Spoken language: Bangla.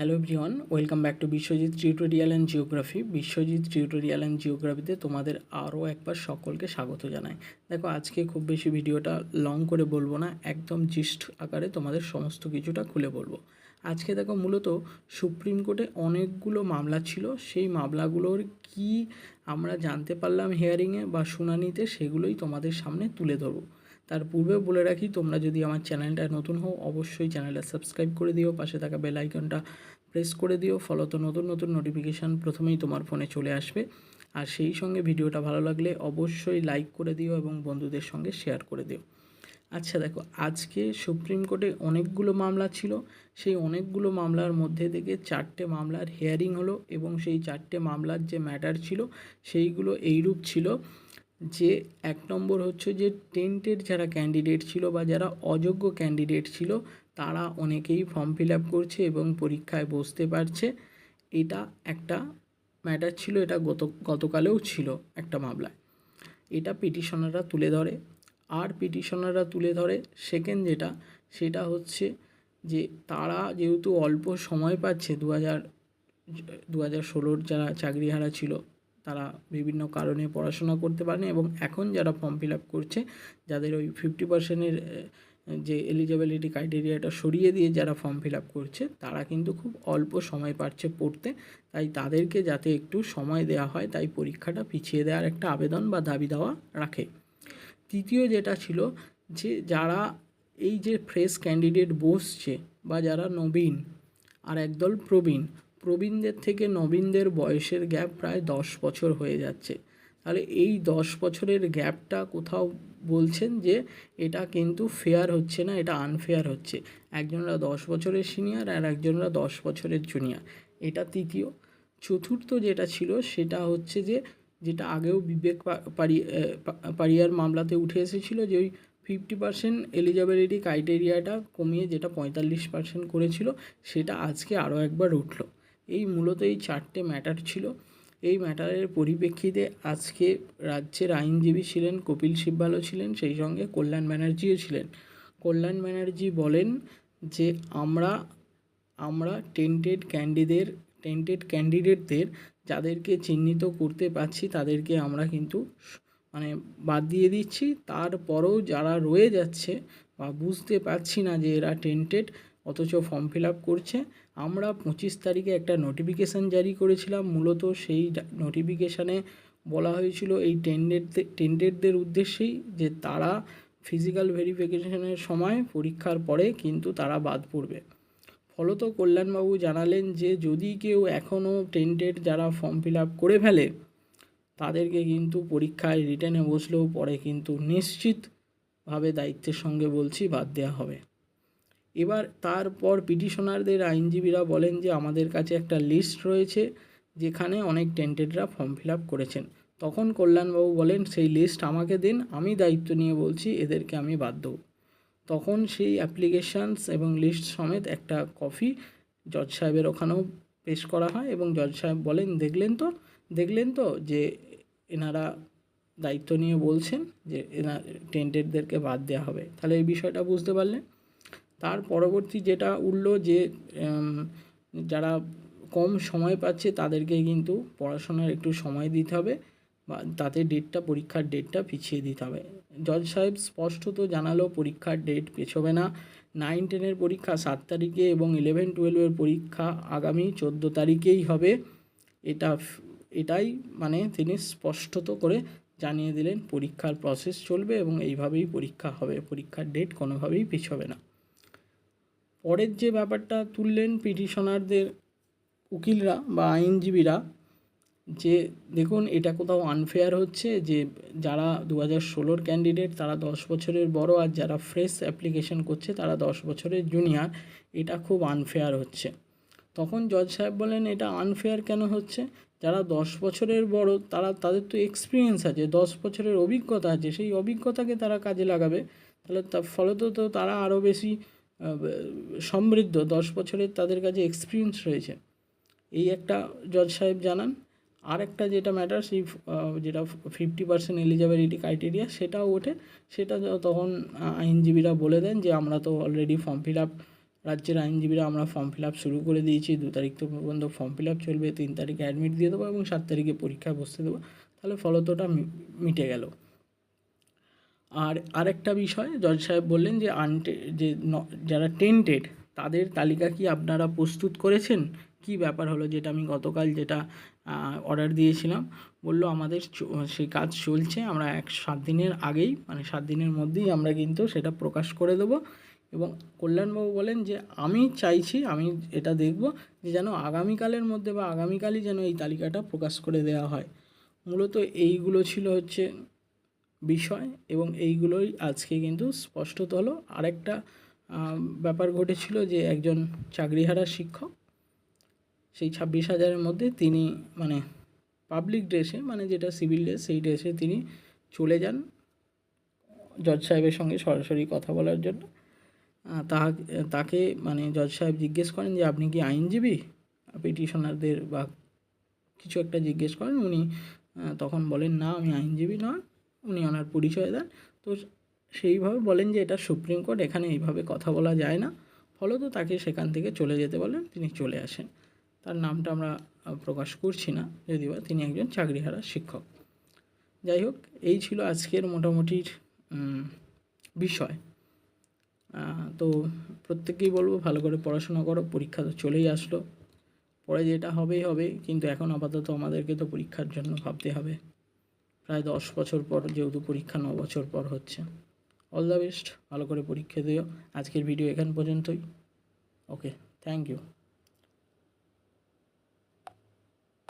Hello everyone welcome back to Biswajit tutorial and geography Biswajit tutorial and জিওগ্রাফিতে তোমাদের আরও একবার সকলকে স্বাগত জানাই। দেখো, আজকে খুব বেশি ভিডিওটা লং করে বলব না, একদম জিস্ট আকারে তোমাদের সমস্ত কিছুটা খুলে বলব। আজকে দেখো, মূলত সুপ্রিম কোর্টে অনেকগুলো মামলা ছিল, সেই মামলাগুলোর কি আমরা জানতে পারলাম হিয়ারিংয়ে বা শুনানিতে, সেগুলোই তোমাদের সামনে তুলে ধরবো। তার পূর্বে বলে রাখি, তোমরা যদি আমার চ্যানেলটা নতুন হও, অবশ্যই চ্যানেলটা সাবস্ক্রাইব করে দিও, পাশে থাকা বেল আইকনটা প্রেস করে দিও ফলত নতুন নতুন নোটিফিকেশান প্রথমেই তোমার ফোনে চলে আসবে। আর সেই সঙ্গে ভিডিওটা ভালো লাগলে অবশ্যই লাইক করে দিও এবং বন্ধুদের সঙ্গে শেয়ার করে দিও। আচ্ছা দেখো, আজকে সুপ্রিম কোর্টে অনেকগুলো মামলা ছিল। সেই অনেকগুলো মামলার মধ্যে থেকে চারটে মামলার হেয়ারিং হলো এবং সেই চারটে মামলার যে ম্যাটার ছিল, সেইগুলো এইরূপ ছিল। যে এক নম্বর হচ্ছে যে টেন্টের যারা ক্যান্ডিডেট ছিল বা যারা অযোগ্য ক্যান্ডিডেট ছিল, তারা অনেকেই ফর্ম ফিল আপ করছে এবং পরীক্ষায় বসতে পারছে। এটা একটা ম্যাটার ছিল, এটা গত, গতকালেও ছিল একটা মামলায়। এটা পিটিশনাররা তুলে ধরে। আর পিটিশনাররা তুলে ধরে সেকেন্ড যেটা, সেটা হচ্ছে যে তারা যেহেতু অল্প সময় পাচ্ছে দু হাজার দু হাজার ষোলোর যারা চাকরিহারা ছিল তারা বিভিন্ন কারণে পড়াশোনা করতে পারেনি এবং এখন যারা ফর্ম ফিল আপ করছে, যাদের ওই ফিফটি পার্সেন্টের যে এলিজিবিলিটি ক্রাইটেরিয়াটা সরিয়ে দিয়ে যারা ফর্ম ফিল আপ করছে, তারা কিন্তু খুব অল্প সময় পাচ্ছে পড়তে। তাই তাদেরকে যাতে একটু সময় দেওয়া হয়, তাই পরীক্ষাটা পিছিয়ে দেওয়ার একটা আবেদন বা দাবি দেওয়া রাখে। তৃতীয় যেটা ছিল যে যারা এই যে ফ্রেশ ক্যান্ডিডেট বসছে বা যারা নবীন আর একদল প্রবীণ প্রবীণদের থেকে নবীনদের বয়সের গ্যাপ প্রায় দশ বছর হয়ে যাচ্ছে। তাহলে এই দশ বছরের গ্যাপটা কোথাও বলছেন যে এটা কিন্তু ফেয়ার হচ্ছে না, এটা আনফেয়ার হচ্ছে। একজনরা দশ বছরের সিনিয়র আর একজনরা দশ বছরের জুনিয়র এটা তৃতীয়। চতুর্থ যেটা ছিল সেটা হচ্ছে যে, যেটা আগেও বিবেক পারিয়ার মামলাতে উঠে এসেছিল যে ওই ফিফটি পার্সেন্ট এলিজিবিলিটি ক্রাইটেরিয়াটা কমিয়ে যেটা পঁয়তাল্লিশ পার্সেন্ট করেছিল, সেটা আজকে আরও একবার উঠল। এই মূলত এই চারটে ম্যাটার ছিল। এই ম্যাটারের পরিপ্রেক্ষিতে আজকে রাজ্যের আইনজীবী ছিলেন, কপিল সিব্বালও ছিলেন, সেই সঙ্গে কল্যাণ ব্যানার্জিও ছিলেন। কল্যাণ ব্যানার্জি বলেন যে, আমরা আমরা টেন্টেড ক্যান্ডিদের টেন্টেড ক্যান্ডিডেটদের যাদেরকে চিহ্নিত করতে পারছি, তাদেরকে আমরা কিন্তু মানে বাদ দিয়ে দিচ্ছি। তারপরেও যারা রয়ে যাচ্ছে বা বুঝতে পারছি না যে এরা টেন্টেড অথচ ফর্ম ফিল আপ করছে আমরা পঁচিশ তারিখে একটা নোটিফিকেশান জারি করেছিলাম। মূলত সেই নোটিফিকেশানে বলা হয়েছিল এই টেন্ডেডদের টেন্ডেডদের উদ্দেশ্যেই যে তারা ফিজিক্যাল ভেরিফিকেশনের সময় পরীক্ষার পরে কিন্তু তারা বাদ পড়বে। ফলত কল্যাণবাবু জানালেন যে যদি কেউ এখনও টেন্টেড যারা ফর্ম ফিল আপ করে ফেলে, তাদেরকে কিন্তু পরীক্ষায় রিটার্নে বসলেও পরে কিন্তু নিশ্চিতভাবে দায়িত্বের সঙ্গে বলছি বাদ দেওয়া হবে। এবার তারপর পিটিশনারদের আইনজীবীরা বলেন যে আমাদের কাছে একটা লিস্ট রয়েছে যেখানে অনেক টেন্টেডরা ফর্ম ফিল আপ করেছেন। তখন কল্যাণবাবু বলেন, সেই লিস্ট আমাকে দিন, আমি দায়িত্ব নিয়ে বলছি, এদেরকে আমি বাদ দেবো। তখন সেই অ্যাপ্লিকেশানস এবং লিস্ট সমেত একটা কপি জজ সাহেবের ওখানেও পেশ করা হয় এবং জজ সাহেব বলেন, দেখলেন তো? দেখলেন তো যে এনারা দায়িত্ব নিয়ে বলছেন যে এনার টেন্টেডদেরকে বাদ দেওয়া হবে? তাহলে এই বিষয়টা বুঝতে পারলেন? তার পরবর্তী যেটা উঠল যে যারা কম সময় পাচ্ছে তাদেরকে কিন্তু পড়াশোনার একটু সময় দিতে হবে বা তাতে ডেটটা পরীক্ষার ডেটটা পিছিয়ে দিতে হবে। জজ সাহেব স্পষ্টত জানালো পরীক্ষার ডেট পেছবে না। নাইন টেনের পরীক্ষা সাত তারিখে এবং ইলেভেন টুয়েলভের পরীক্ষা আগামী চোদ্দ তারিখেই হবে। এটা এটাই মানে তিনি স্পষ্টত করে জানিয়ে দিলেন পরীক্ষার প্রসেস চলবে এবং এইভাবেই পরীক্ষা হবে। পরীক্ষার ডেট কোনোভাবেই পিছবে না। পরের যে ব্যাপারটা তুললেন পিটিশনারদের উকিলরা বা আইনজীবীরা, যে দেখুন এটা কোথাও আনফেয়ার হচ্ছে যে যারা দু হাজার ষোলোর ক্যান্ডিডেট তারা দশ বছরের বড় আর যারা ফ্রেশ অ্যাপ্লিকেশন করছে, তারা দশ বছরের জুনিয়র এটা খুব আনফেয়ার হচ্ছে। তখন জজ সাহেব বলেন এটা আনফেয়ার কেন হচ্ছে? যারা দশ বছরের বড়, তারা, তাদের তো এক্সপিরিয়েন্স আছে, দশ বছরের অভিজ্ঞতা আছে, সেই অভিজ্ঞতাকে তারা কাজে লাগাবে। তাহলে তার ফলত তো তারা আরও বেশি সমৃদ্ধ, দশ বছরের তাদের কাছে এক্সপিরিয়েন্স রয়েছে। এই একটা জজ সাহেব জানান আর একটা যেটা ম্যাটার সেই যেটা ফিফটি পার্সেন্ট এলিজিবিলিটি ক্রাইটেরিয়া সেটাও ওঠে। সেটা তখন আইনজীবীরা বলে দেন যে, আমরা তো অলরেডি ফর্ম ফিল আপ রাজ্যের আইনজীবীরা আমরা ফর্ম ফিল আপ শুরু করে দিয়েছি। দু তারিখ তো পর্যন্ত ফর্ম ফিল আপ চলবে, তিন তারিখে অ্যাডমিট দিয়ে দেবো এবং সাত তারিখে পরীক্ষায় বসতে দেবো। তাহলে ফলতটা মিটে গেল। আর আরেকটা বিষয়, জজ সাহেব বললেন যে আনটে যে যারা টেন্টেড তাদের তালিকা কি আপনারা প্রস্তুত করেছেন? কি ব্যাপার হলো যেটা আমি গতকাল যেটা অর্ডার দিয়েছিলাম? বলল আমাদের সেই কাজ চলছে, আমরা এক, সাত দিনের আগেই মানে সাত দিনের মধ্যেই আমরা কিন্তু সেটা প্রকাশ করে দেবো। এবং কল্যাণবাবু বলেন যে আমি চাইছি, আমি এটা দেখব যে যেন আগামীকালের মধ্যে বা আগামীকালই যেন এই তালিকাটা প্রকাশ করে দেওয়া হয়। মূলত এইগুলো ছিল হচ্ছে বিষয় এবং এইগুলোই আজকে কিন্তু স্পষ্টত হলো আরেকটা ব্যাপার ঘটেছিল যে একজন চাকরিহারা শিক্ষক, সেই ছাব্বিশ হাজারের মধ্যে তিনি মানে পাবলিক ড্রেসে মানে যেটা সিভিল ড্রেস সেই ড্রেসে তিনি চলে যান জজ সাহেবের সঙ্গে সরাসরি কথা বলার জন্য। তাহা, তাকে মানে জজ সাহেব জিজ্ঞেস করেন যে, আপনি কি আইনজীবী? পিটিশনারদের বা কিছু একটা জিজ্ঞেস করেন, উনি তখন বলেন, না, আমি আইনজীবী নয়। উনি ওনার পরিচয় দেন। তো সেইভাবে বলেন যে এটা সুপ্রিম কোর্ট এখানে এইভাবে কথা বলা যায় না। ফলত তাকে সেখান থেকে চলে যেতে বলেন তিনি চলে আসেন। তার নামটা আমরা প্রকাশ করছি না যদিও তিনি একজন চাকরিহারা শিক্ষক। যাই হোক এই ছিল আজকের মোটামুটি উম, বিষয়। তো প্রত্যেককেই বলব ভালো করে পড়াশোনা করো পরীক্ষা তো চলেই আসলো। পরে যেটা হবেই হবে। কিন্তু এখন আপাতত আমাদেরকে তো পরীক্ষার জন্য ভাবতে হবে। প্রায় দশ বছর পর, যেহেতু পরীক্ষা ন বছর পর হচ্ছে। অল দ্য বেস্ট ভালো করে পরীক্ষা দিও। আজকের ভিডিও এখান পর্যন্তই। Okay thank you